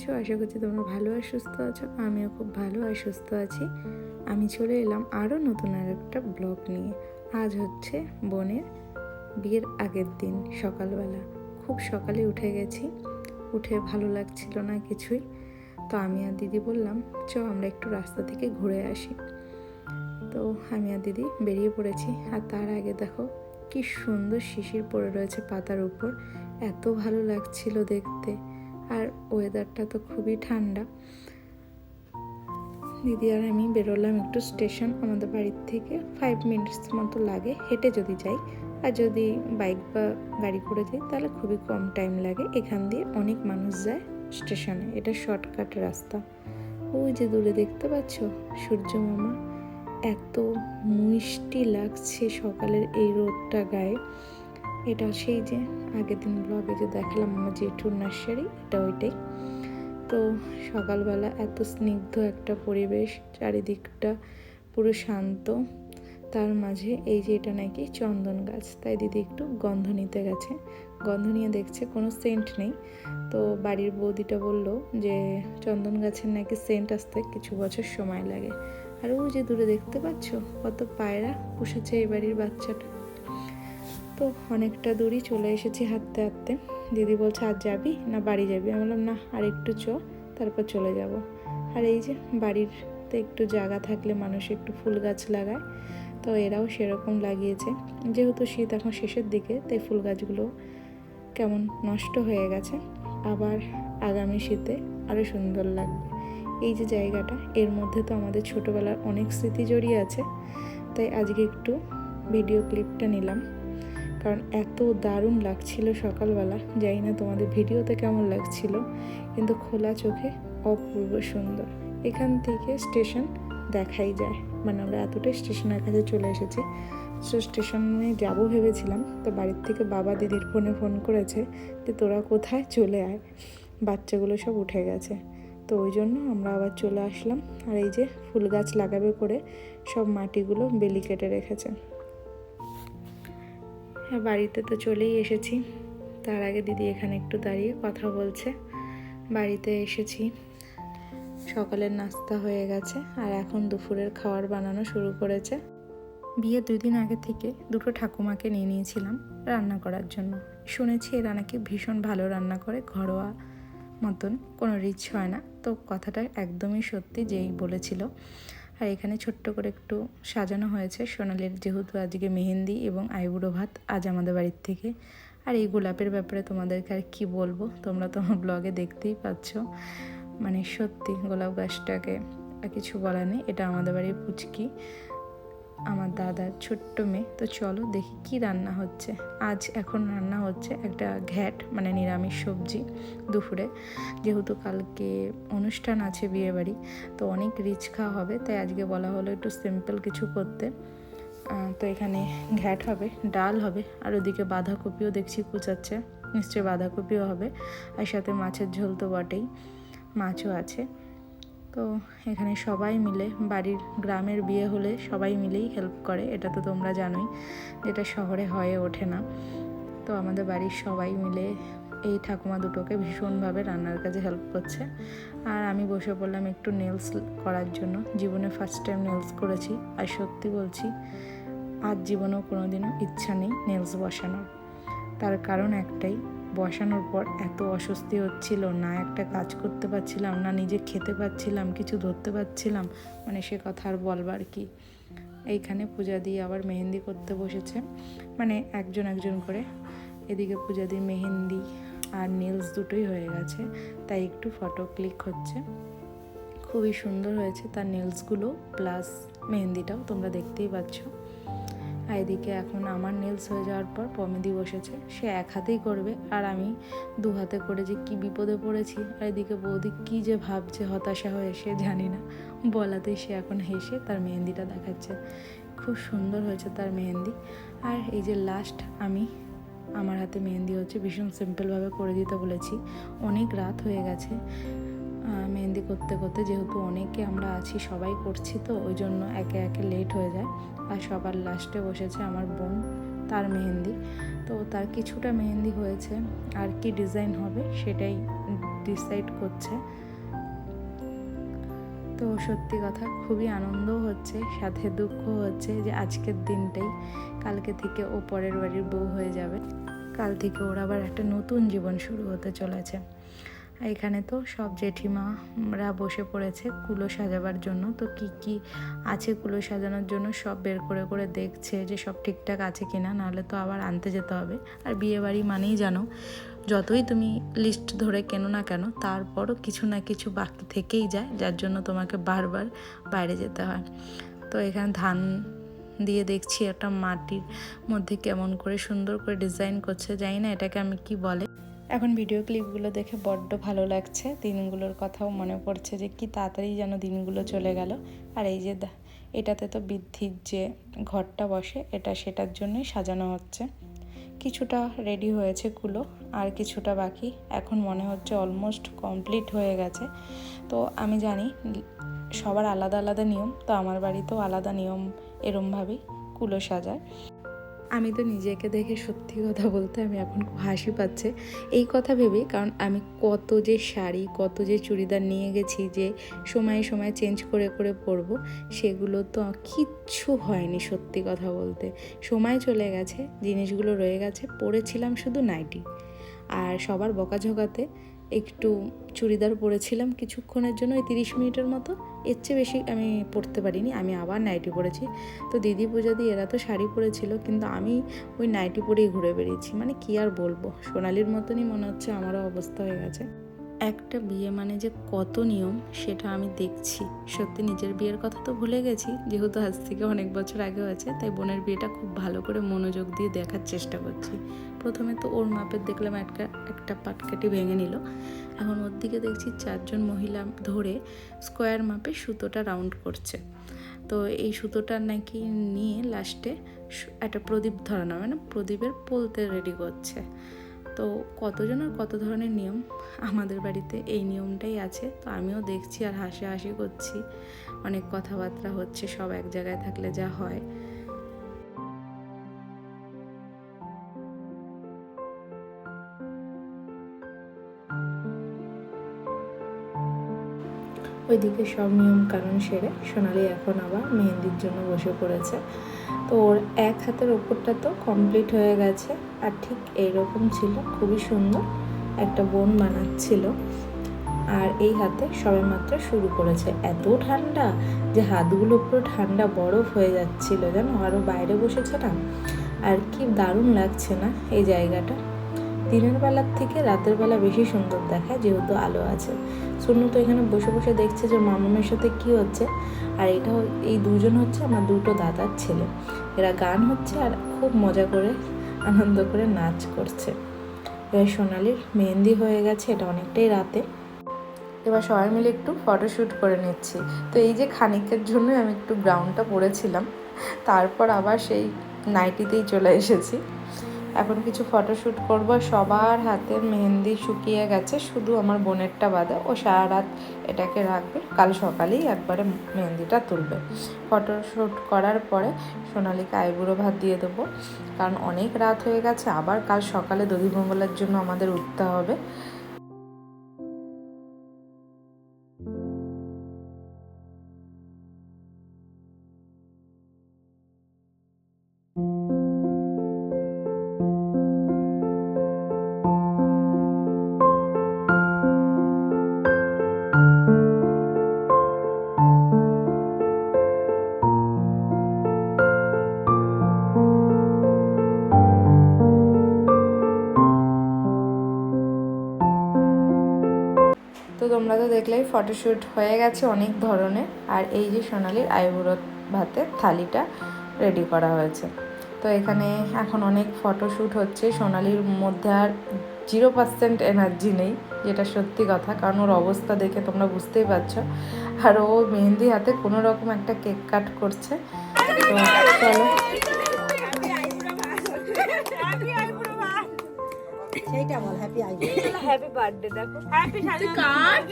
আছো? আশা করছি তোমরা ভালো আর সুস্থ আছো। আমিও খুব ভালো আর সুস্থ আছি। আমি চলে এলাম আরও নতুন আর একটা ব্লগ নিয়ে। আজ হচ্ছে বোনের বিয়ের আগের দিন, সকালবেলা। খুব সকালে উঠে গেছি। উঠে ভালো লাগছিল না কিছুই। তো আমি আর দিদি বললাম, চ, আমরা একটু রাস্তা থেকে ঘুরে আসি। তো আমি আর দিদি বেরিয়ে পড়েছি। আর তার আগে দেখো, কি সুন্দর শিশির পড়ে রয়েছে পাতার উপর। এত ভালো লাগছিল দেখতে। আর ওয়েদারটা তো খুবই ঠান্ডা। দিদি আর আমি বেরোলাম একটু স্টেশন আমাদের বাড়ির থেকে ফাইভ মিনিটস মতো লাগে, হেঁটে যদি যাই। আর যদি বাইক বা গাড়ি করে যাই, তাহলে খুবই কম টাইম লাগে। এখান দিয়ে অনেক মানুষ যায় স্টেশনে এটা শর্টকাট রাস্তা। ওই যে দূরে দেখতে পাচ্ছ, সূর্য মামা? এত মিষ্টি লাগছে সকালের এই রোদটা গায়ে। এটা সেই যে আগের দিন ব্লগে যে দেখালাম আমার জেঠুর নার্সারি এটা ওইটাই। তো সকালবেলা এত স্নিগ্ধ একটা পরিবেশ, চারিদিকটা পুরো শান্ত। তার মাঝে এই যে এটা নাকি চন্দন গাছ, তাই দিদি একটু গন্ধ নিতে গেছে। গন্ধ নিয়ে দেখছে কোনো সেন্ট নেই। তো বাড়ির বৌদিটা বলল যে চন্দন গাছের নাকি সেন্ট আসতে কিছু বছর সময় লাগে। আর ওই যে দূরে দেখতে পাচ্ছ, কত পায়রা পুষেছে এই বাড়ির বাচ্চাটা। তো অনেকটা দূরই চলে এসেছি হাঁটতে হাঁটতে। দিদি বলছে আর যাবি না বাড়ি যাবি? আমি বললাম, না, আর একটু চ, তারপর চলে যাব। আর এই যে বাড়িতে একটু জায়গা থাকলে মানুষ একটু ফুল গাছ লাগায়, তো এরাও সেরকম লাগিয়েছে। যেহেতু শীত এখন শেষের দিকে, তাই ফুল গাছগুলো কেমন নষ্ট হয়ে গেছে। আবার আগামী শীতে আরও সুন্দর লাগবে। এই যে জায়গাটা, এর মধ্যে তো আমাদের ছোটোবেলার অনেক স্মৃতি জড়িয়ে আছে, তাই আজকে একটু ভিডিও ক্লিপটা নিলাম। কারণ এত দারুণ লাগছিল সকালবেলা। জানি না তোমাদের ভিডিওতে কেমন লাগছিল, কিন্তু খোলা চোখে অপূর্ব সুন্দর। এখান থেকে স্টেশন দেখাই যায়। মানে আমরা এতটাই স্টেশনের কাছে চলে এসেছি। তো স্টেশনে যাব ভেবেছিলাম, তো বাড়ির থেকে বাবা দিদির ফোনে ফোন করেছে যে তোরা কোথায় চলে আয়। বাচ্চাগুলো সব উঠে গেছে। তো ওই জন্য আমরা আবার চলে আসলাম। আর এই যে ফুল গাছ লাগাবে করে সব মাটিগুলো বেলি কেটে রেখেছে। বাড়িতে তো চলেই এসেছি। তার আগে দিদি এখানে একটু দাঁড়িয়ে কথা বলছে। বাড়িতে এসেছি। সকালের নাস্তা হয়ে গেছে আর এখন দুপুরের খাবার বানানো শুরু করেছে। বিয়ে দুই দিন আগে থেকে দুটো ঠাকুমাকে নিয়ে নিয়েছিলাম রান্না করার জন্য। শুনেছি এরা নাকি ভীষণ ভালো রান্না করে, ঘরোয়া মতন। কোনো রিচ হয় না। তো কথাটা একদমই সত্যি যেই বলেছিল। আর এখানে ছোট্ট করে একটু সাজানো হয়েছে। সোনালির যেহেতু আজকে মেহেন্দি এবং আইবুড়ো ভাত, আজ আমাদের বাড়ির থেকে। আর এই গোলাপের ব্যাপারে তোমাদেরকে আর কী বলব? তোমরা তো আমার ব্লগে দেখতেই পাচ্ছ। মানে সত্যি গোলাপ গাছটাকে আর কিছু বলার নেই। এটা আমাদের বাড়ির পুচকি। আমার দাদার ছোট্ট মেয়ে। তো চলো দেখি কি রান্না হচ্ছে। আজ এখন রান্না হচ্ছে একটা ঘ্যাট মানে নিরামিষ সবজি দুপুরে। যেহেতু কালকে অনুষ্ঠান আছে বিয়েবাড়ি, তো অনেক রিচ খাওয়া হবে, তাই আজকে বলা হলো একটু সিম্পল কিছু করতে। তো এখানে ঘ্যাট হবে, ডাল হবে, আর ওদিকে বাঁধাকপিও দেখছি কুচাচ্ছে। নিশ্চয়ই বাঁধাকপিও হবে, আর সাথে মাছের ঝোল তো বটেই। মাছও আছে। তো এখানে সবাই মিলে, বাড়ির গ্রামের বিয়ে হলে সবাই মিলেই হেল্প করে, এটা তো তোমরা জানোই, যেটা শহরে হয়ে ওঠে না। তো আমাদের বাড়ির সবাই মিলে এই ঠাকুমা দুটোকে ভীষণভাবে রান্নার কাজে হেল্প করছে। আর আমি বসে পড়লাম একটু নেলস করার জন্য, জীবনে ফার্স্ট টাইম নেলস করেছি। আর সত্যি বলছি, আজ জীবনেও কোনো দিনও ইচ্ছা নেই নেলস বসানোর। তার কারণ একটাই বসানোর পর এত অস্বস্তি হচ্ছিল, না একটা কাজ করতে পারছিলাম, না নিজে খেতে পারছিলাম, কিছু ধরতে পারছিলাম মানে সে কথা আর বলবার কি? এইখানে পূজা দিয়ে আবার মেহেন্দি করতে বসেছে। মানে একজন একজন করে। এদিকে পূজা দিয়ে মেহেন্দি আর নেলস দুটোই হয়ে গেছে, তাই একটু ফটো ক্লিক হচ্ছে। খুবই সুন্দর হয়েছে তার নেলসগুলো প্লাস মেহেন্দিটাও তোমরা দেখতেই পাচ্ছ। আর এদিকে এখন আমার নেলস হয়ে যাওয়ার পর পমেদি বসেছে। সে এক হাতেই করবে। আর আমি দু হাতে করে যে কি বিপদে পড়েছি, আর এদিকে বৌদি কি যে ভাবছে, হতাশা হয়ে সে জানি না। বলাতেই সে এখন হেসে তার মেহেন্দিটা দেখাচ্ছে। খুব সুন্দর হয়েছে তার মেহেন্দি। আর এই যে লাস্ট আমি, আমার হাতে মেহেন্দি হচ্ছে, ভীষণ সিম্পলভাবে করে দিতে বলেছি। অনেক রাত হয়ে গেছে। মেহেন্দি করতে করতে যেহেতু অনেকে আমরা আছি, সবাই করছি তো, ওই জন্য একে একে লেট হয়ে যায়। আর সবার লাস্টে বসেছে আমার বোন, তার মেহেন্দি। তো তার কিছুটা মেহেন্দি হয়েছে, আর কি ডিজাইন হবে সেটাই ডিসাইড করছে। তো সত্যি কথা, খুবই আনন্দও হচ্ছে, সাথে দুঃখ হচ্ছে যে আজকের দিনটাই কালকে থেকে ও পরের বাড়ির বউ হয়ে যাবে। কাল থেকে ওর আবার একটা নতুন জীবন শুরু হতে চলেছে। এখানে তো সব জেঠিমারা বসে পড়েছে কুলো সাজাবার জন্য। তো কি কি আছে কুলো সাজানোর জন্য সব বের করে করে দেখছে যে সব ঠিকঠাক আছে কিনা, নাহলে তো আবার আনতে যেতে হবে। আর বিয়ে বাড়ি মানেই জানো, যতই তুমি লিস্ট ধরে কেনো না কেন, তারপরও কিছু না কিছু বাকি থেকেই যায়, যার জন্য তোমাকে বারবার বাইরে যেতে হয়। তো এখানে ধান দিয়ে দেখছি একটা মাটির মধ্যে কেমন করে সুন্দর করে ডিজাইন করছে, জানি না এটাকে আমি কি বলে। এখন ভিডিও ক্লিপগুলো দেখে বড্ড ভালো লাগছে। দিনগুলোর কথাও মনে পড়ছে যে কি তাড়াতাড়ি যেন দিনগুলো চলে গেল। আর এই যে এটাতে তো বৃদ্ধির যে ঘরটা বসে, এটা সেটার জন্যই সাজানো হচ্ছে। কিছুটা রেডি হয়েছে কুলো, আর কিছুটা বাকি এখন মনে হচ্ছে অলমোস্ট কমপ্লিট হয়ে গেছে। তো আমি জানি সবার আলাদা আলাদা নিয়ম, তো আমার বাড়িতেও আলাদা নিয়ম এরমভাবেই কুলো সাজায়। আমি তো নিজেকে দেখে সত্যি কথা বলতে আমি এখন খুব হাসি পাচ্ছে। এই কথা ভেবে, কারণ আমি কত যে শাড়ি, কত যে চুড়িদার নিয়ে গেছি যে সময়ে সময়ে চেঞ্জ করে করে পরবো, সেগুলো তো কিচ্ছু হয়নি সত্যি কথা বলতে। সময় চলে গেছে, জিনিসগুলো রয়ে গেছে, পরেছিলাম শুধু নাইটি আর সবার বকাঝকাতে একটু চুড়িদার পরেছিলাম কিছুক্ষণের জন্য, ওই তিরিশ মিনিটের মতো। এর চেয়ে বেশি আমি পরতে পারিনি, আমি আবার নাইটি পরেছি। তো দিদি পূজা দিয়ে এরা তো শাড়ি পরেছিল, কিন্তু আমি ওই নাইটি পরেই ঘুরে বেরিয়েছি মানে কি আর বলব, সোনালির মতনই মনে হচ্ছে আমারও অবস্থা হয়ে গেছে। একটা বিয়ে মানে যে কত নিয়ম, সেটা আমি দেখছি। সত্যি নিজের বিয়ের কথা তো ভুলে গেছি, যেহেতু আজ থেকে অনেক বছর আগে আছে, তাই বোনের বিয়েটা খুব ভালো করে মনোযোগ দিয়ে দেখার চেষ্টা করছি। প্রথমে তো ওর মাপের দেখলাম একটা একটা পাটকাটি ভেঙে নিল। এখন ওর দিকে দেখছি চারজন মহিলা ধরে স্কোয়ার মাপে সুতোটা রাউন্ড করছে। তো এই সুতোটা নাকি নিয়ে লাস্টে একটা প্রদীপ ধরানো মানে প্রদীপের পোলতে রেডি করছে। তো কতজনের কত ধরনের নিয়ম? আমাদের বাড়িতে এই নিয়মটাই আছে। তো আমিও দেখছি আর হাসি হাসি করছি। অনেক কথাবার্তা হচ্ছে, সব এক জায়গায় থাকলে যা হয়। ওইদিকে সব নিয়ম কানুন সেরে সোনালি এখন আবার মেহেন্দির জন্য বসে পড়েছে। তো ওর এক হাতের ওপরটা তো কমপ্লিট হয়ে গেছে আর ঠিক এইরকম ছিল, খুবই সুন্দর একটা বোন বানাচ্ছিল। আর এই হাতে সবে মাত্র শুরু করেছে। এত ঠান্ডা যে হাতগুলো পুরো ঠান্ডা বরফ হয়ে যাচ্ছিল, জানো? আরও বাইরে বসেছে না? আর কি দারুণ লাগছে না এই জায়গাটা? দিনের বেলার থেকে রাতের বেলা বেশি সুন্দর দেখায় যেহেতু আলো আছে। সুনু তো এখানে বসে বসে দেখছে যে মামামের সাথে কি হচ্ছে। আর এটা এই দুজন হচ্ছে আমার দুটো দাদার ছেলে। এরা গান হচ্ছে আর খুব মজা করে, আনন্দ করে নাচ করছে। এবার সোনালির মেহেন্দি হয়ে গেছে, এটা অনেকটাই রাতে। এবার সবাই মিলে একটু ফটোশ্যুট করে নিচ্ছি। তো এই যে খানিকের জন্য আমি একটু গ্রাউন্ডটা পরেছিলাম তারপর আবার সেই নাইটিতেই চলে এসেছি। এখন কিছু ফটোশ্যুট করব। সবার হাতে মেহেন্দি শুকিয়ে গেছে, শুধু আমার বোনেরটা বাদে ও সারা রাত এটাকে রাখবে, কাল সকালেই একবারে মেহেন্দিটা তুলবে। ফটোশ্যুট করার পরে সোনালিকে আইবুড়ো ভাত দিয়ে দেবো। কারণ অনেক রাত হয়ে গেছে, আবার কাল সকালে দধিমঙ্গলের জন্য আমাদের উঠতে হবে। তোমরা তো দেখলেই ফটোশ্যুট হয়ে গেছে অনেক ধরনের। আর এই যে সোনালির আইবুড়ো ভাতের থালিটা রেডি করা হয়েছে। তো এখানে এখন অনেক ফটোশ্যুট হচ্ছে। সোনালির মধ্যে আর জিরো পার্সেন্ট এনার্জি নেই, যেটা সত্যি কথা। কারণ ওর অবস্থা দেখে তোমরা বুঝতেই পারছ। আর ও মেহেন্দি হাতে কোনো রকম একটা কেক কাট করছে। তো চলো। হ্যাপি বার্থডে দেখো হ্যাপি কাট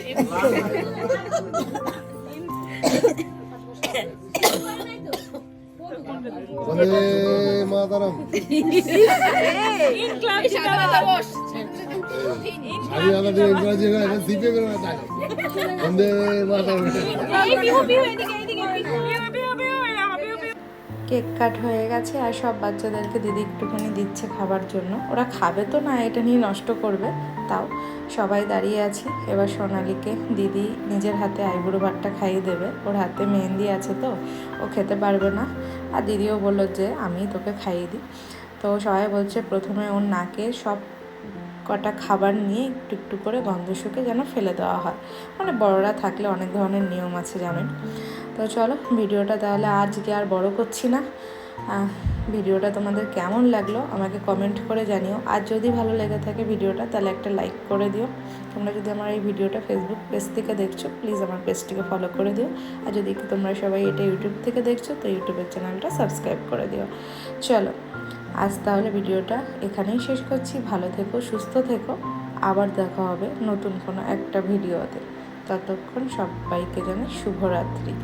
বন্দে মাতারাম আমি আমাদের একবার এখন সিপে করে বন্দে মাতার কেক কাট হয়ে গেছে আর সব বাচ্চাদেরকে দিদি একটুখানি দিচ্ছে খাবার জন্য। ওরা খাবে তো না, এটা নিয়ে নষ্ট করবে, তাও। সবাই দাঁড়িয়ে আছি। এবার সোনালিকে দিদি নিজের হাতে আইবুড়ো ভাতটা খাইয়ে দেবে। ওর হাতে মেহেন্দি আছে তো, ও খেতে পারবে না। আর দিদিও বলল যে, আমি তোকে খাইয়ে দিই। তো সবাই বলছে, প্রথমে ওর নাকে সব কটা খাবার নিয়ে একটু একটু করে গন্ধ শুকে যেন ফেলে দেওয়া হয়। মানে বড়রা থাকলে অনেক ধরনের নিয়ম আছে জানেন। তো চলো, ভিডিওটা তাহলে আজকে আর বড় করছি না। ভিডিওটা তোমাদের কেমন লাগল আমাকে কমেন্ট করে জানিও। আর যদি ভালো লেগে থাকে ভিডিওটা, তাহলে একটা লাইক করে দিও। তোমরা যদি আমার এই ভিডিওটা ফেসবুক পেজ থেকে দেখছ প্লিজ আমার পেজটিকে ফলো করে দিও। আর যদি তোমরা সবাই এটা ইউটিউব থেকে দেখছ, তো ইউটিউবের চ্যানেলটা সাবস্ক্রাইব করে দিও। চলো, আজ তাহলে ভিডিওটা এখানেই শেষ করছি। ভালো থেকো, সুস্থ থেকো। আবার দেখা হবে নতুন কোনো একটা ভিডিওতে। ততক্ষণ সবাইকে জানাই শুভরাত্রি।